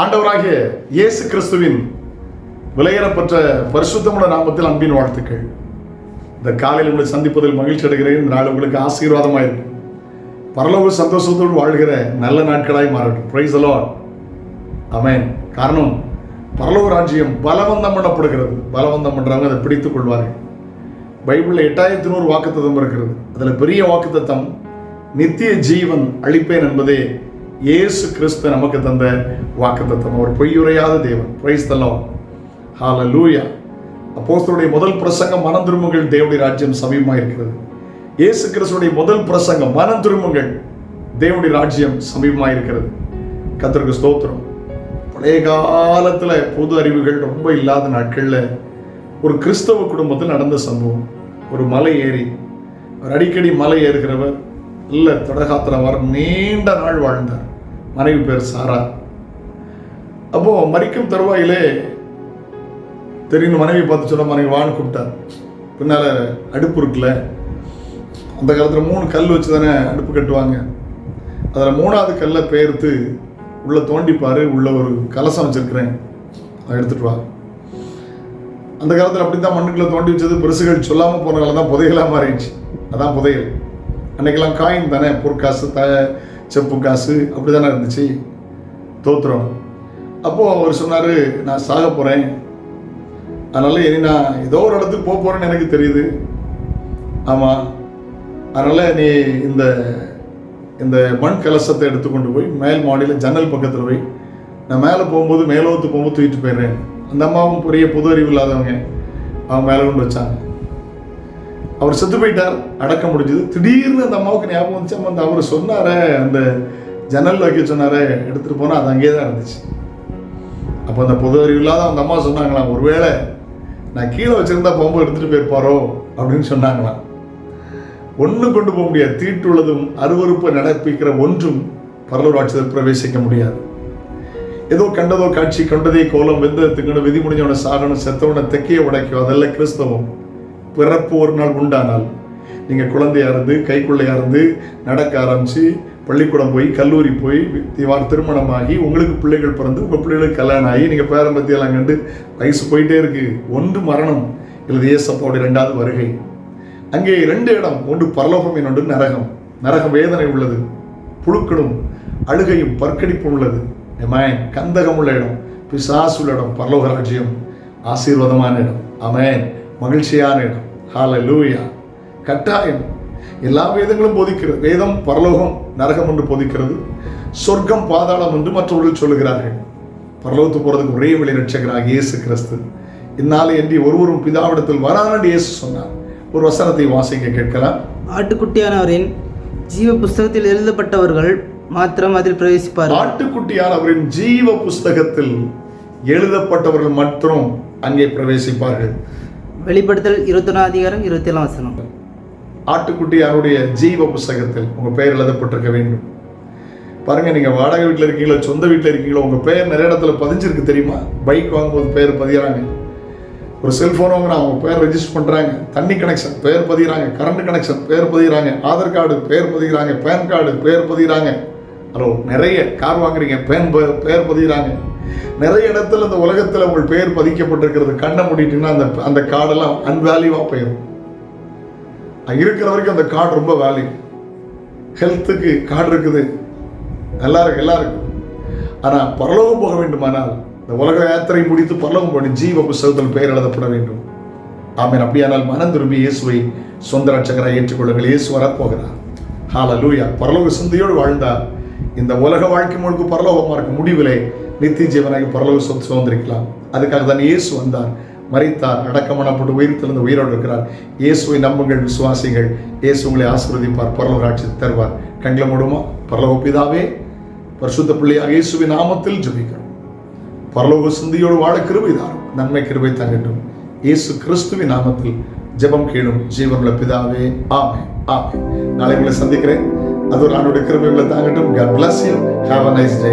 ஆண்டவராகிய இயேசு கிறிஸ்துவின் விலையேறப்பட்ட பரிசுத்தமுள்ள நாமத்தில் அன்பின் வாழ்த்துக்கள். இந்த காலையில் உங்களை சந்திப்பதில் மகிழ்ச்சி அடைகிறேன். இந்த நாள் உங்களுக்கு ஆசீர்வாதமாக இருக்கும். பரலோக சந்தோஷத்தோடு வாழ்கிற நல்ல நாட்களாய் மாறட்டும். பிரைஸ் அலாட் அமேன் காரணம் பரலோக ராஜ்யம் பலவந்தம் பண்ணப்படுகிறது. பலவந்தம் பண்ணுறவங்க அதை பிடித்துக் கொள்வார்கள். பைபிளில் எட்டாயிரத்தி நூறு வாக்குத்தத்தம் இருக்கிறது. அதில் பெரிய வாக்குத்தத்தம் நித்திய ஜீவன் அளிப்பேன் என்பதே இயேசு கிறிஸ்து நமக்கு தந்த வாக்குத்தத்தம். அவர் பொய்யுரையாத தேவன். பிரைஸ் தலம் ஹால லூயா அப்போஸ்தருடைய முதல் பிரசங்கம் மனம் திரும்புங்கள். தேவனுடைய ராஜ்யம் சமீபமாக இருக்கிறது. இயேசு கிறிஸ்துடைய முதல் பிரசங்கம் மனம் திரும்புங்கள். தேவனுடைய ராஜ்யம் சமீபமாக இருக்கிறது. கத்தருக்கு ஸ்தோத்திரம். பழைய காலத்தில் பொது அறிவுகள் ரொம்ப இல்லாத நாட்களில் ஒரு கிறிஸ்தவ குடும்பத்தில் நடந்த சம்பவம். ஒரு மலை ஏறி அவர் அடிக்கடி மலை ஏறுகிறவர் இல்லை தொடகாத்திரவர் நீண்ட நாள் வாழ்ந்தார். மனைவி பேர் சாரா. அப்போ மறிக்கும் தருவாயிலே தெரியும் மனைவி பார்த்து சொன்ன மனைவி வான்னு கூப்பிட்டார். பின்னால் அடுப்பு இருக்குல்ல அந்த காலத்தில் மூணு கல் வச்சு தானே அடுப்பு கட்டுவாங்க. அதில் மூணாவது கல்லை பெயர்த்து உள்ளே தோண்டிப்பார் உள்ள ஒரு கலசம் வச்சிருக்கிறேன். அதை எடுத்துட்டு வா. அந்த காலத்தில் அப்படி தான் மண்ணுக்குள்ளே தோண்டி வச்சது பெருசுகள் சொல்லாமல் போனதால தான் புதையலாக மாறிடுச்சு. அதான் புதையல். அன்னைக்கெல்லாம் காயின் தானே பொற்காசு த செப்பு காசு அப்படி தானே இருந்துச்சு? தோத்துறோம் அப்போது அவர் சொன்னார் நான் சாக போகிறேன் அதனால் இனி நான் ஏதோ ஒரு இடத்துக்கு போக போகிறேன்னு எனக்கு தெரியுது. ஆமாம் அதனால் நீ இந்த இந்த மண் கலசத்தை எடுத்துக்கொண்டு போய் மேல் மாடியில் ஜன்னல் பக்கத்தில் போய் நான் மேலே போகும்போது மேலோத்து போகும்போது தூக்கிட்டு போயிடுறேன். அந்த அம்மாவும் பெரிய புது அறிவு இல்லாதவங்க. அவங்க மேலே கொண்டு வச்சாங்க. அவர் செத்து போயிட்டார். அடக்க முடிஞ்சது. திடீர்னு அந்த அம்மாவுக்கு ஞாபகம் வந்துச்சு. அம்மா அந்த அவர் சொன்னாரே அந்த ஜன்னல் வைக்க சொன்னாரே எடுத்துகிட்டு போனால் அது அங்கேயே தான் இருந்துச்சு. அப்போ அந்த பொது அறிவு இல்லாத அந்த அம்மா சொன்னாங்களாம் ஒருவேளை நான் கீழே வச்சிருந்தா போகும்போது எடுத்துகிட்டு போயிருப்பாரோ? அப்படின்னு சொன்னாங்களாம். ஒன்றும் கொண்டு போக முடியாது. தீட்டுள்ளதும் அருவறுப்பை நடப்பிக்கிற ஒன்றும் பரலூர் ஆட்சியில் பிரவேசிக்க முடியாது. ஏதோ கண்டதோ காட்சி கண்டதே கோலம் வெந்த திங்கணும் விதி முடிஞ்சவனை சாகணும் செத்தவனை தெக்கைய உடைக்கும் அதெல்லாம் கிறிஸ்தவம். பிறப்பு ஒரு நாள் உண்டானால் நீங்கள் குழந்தையாக இருந்து கைக்குள்ளையாக இருந்து நடக்க ஆரம்பித்து பள்ளிக்கூடம் போய் கல்லூரி போய் திவார் திருமணமாகி உங்களுக்கு பிள்ளைகள் பிறந்து உங்கள் பிள்ளைகளுக்கு கல்யாணம் ஆகி நீங்கள் பேரம்பத்தியெல்லாம் கண்டு வயசு போயிட்டே இருக்கு. ஒன்று மரணம் இல்லது ஏசப்பாவுடைய ரெண்டாவது வருகை. அங்கே ரெண்டு இடம் ஒன்று பரலோகம் இன்னொன்று நரகம். நரகம் வேதனை உள்ளது புழுக்களும் அழுகையும் பற்கடிப்பும் உள்ளது. எமாயன் கந்தகம் உள்ள இடம் பிசாசு உள்ள இடம் பரலோக ராஜ்யம் ஆசீர்வாதமான இடம். அமேன் மகிழ்ச்சியான இடம். ஹால லூயா கட்டாயம் எல்லா வேதங்களும் போதிக்கிறது வேதம் பரலோகம் நரகம் என்று போதிக்கிறது. சொர்க்கம் பாதாளம் என்று மற்றவர்கள் சொல்லுகிறார்கள். பரலோகத்து போகிறதுக்கு ஒரே வழி ரட்சகராக இயேசு கிறிஸ்து. இந்நாளை என்று ஒருவரும் பிதாவிடத்தில் வரானடி இயேசு சொன்னார். ஒரு வசனத்தை வாசிக்க கேட்கலாம். ஆட்டுக்குட்டியானவரின் ஜீவ புஸ்தகத்தில் எழுதப்பட்டவர்கள் மாத்திரம் அதில் பிரவேசிப்பார்கள். ஆட்டுக்குட்டியார் அவரின் ஜீவ புஸ்தகத்தில் எழுதப்பட்டவர்கள் மற்றும் அங்கே பிரவேசிப்பார்கள். வெளிப்படுத்தல் இருபத்தொன்னாம் அதிகாரம் இருபத்தி ஏழாம் வசனம் ஆட்டுக்குட்டியாருடைய ஜீவ புஸ்தகத்தில் உங்கள் பெயர் எழுதப்பட்டிருக்க வேண்டும். பாருங்க நீங்கள் வாடகை வீட்டில் இருக்கீங்களோ சொந்த வீட்டில் இருக்கீங்களோ உங்கள் பெயர் நிறைய இடத்துல பதிஞ்சிருக்கு தெரியுமா? பைக் வாங்கும்போது பெயர் பதிகிறாங்க ஒரு செல்ஃபோன் வாங்கினா அவங்க பேர் ரெஜிஸ்டர் பண்ணுறாங்க தண்ணி கனெக்ஷன் பேர் பதிகிறாங்க கரண்ட் கனெக்ஷன் பேர் பதிகிறாங்க ஆதார் கார்டு பேர் பதிகிறாங்க பேன் கார்டு பேர் பதிகிறாங்க ஹலோ நிறைய கார் வாங்குறீங்க பேன் ப- பேர் பதிகிறாங்க நிறைய இடத்துல இந்த உலகத்தில் உங்கள் பேர் பதிக்கப்பட்டிருக்கிறது கண்ணை மூடிட்டீங்கன்னா அந்த அந்த காடெல்லாம் அன்வேல்யூவாக போயிடும் இருக்கிற வரைக்கும் அந்த கார்டு ரொம்ப வேல்யூ ஹெல்த்துக்கு கார்டு இருக்குது. நல்லா இருக்கு எல்லாம் இருக்கு. ஆனால் பரலோகம் போக வேண்டுமானால் இந்த உலக யாத்திரை முடித்து பரலோகம் போய் ஜீவ புஸ்தகத்தில் பெயர் எழுதப்பட வேண்டும். ஆமீன். அப்படியானால் மனம் திரும்பி இயேசுவை சொந்த ரட்சகராக ஏற்றுக்கொள்ளுங்கள். இயேசு வரப்போகிறார் ஹால லூயா பரலோக சிந்தையோடு வாழ்ந்தால் இந்த உலக வாழ்க்கை முழுக்க பரலோகமாக இருக்கும் முடிவிலே நித்திய ஜீவனாகி பரலோக சொத்து சுதந்திரிக்கலாம் அதுக்காக தான் இயேசு வந்தார் மறைத்தார் அடக்கமனப்பட்டு போட்டு உயிர்த்திலிருந்து உயிரோடு இருக்கிறார். இயேசுவை நம்புங்கள் விசுவாசிகள் இயேசு உங்களை ஆசீர்வதிப்பார் பரலோக ஆட்சி தருவார். கண்களை மூடுமா? பரலோக பிதாவே பரிசுத்த பிள்ளையாக இயேசுவின் நாமத்தில் ஜபிக்கிறோம். பரலோக சிந்தியோடு வாழ கிருபை தாரும் நன்மை கிருபை தங்கட்டும் இயேசு கிறிஸ்துவின் நாமத்தில் ஜெபம் கேளும் ஜீவனுள்ள பிதாவே ஆமே ஆமே நாளை உங்களை சந்திக்கிறேன். அது ஒரு ஆண்டோட கிருபை உங்களை தாங்கட்டும் God bless you have a nice day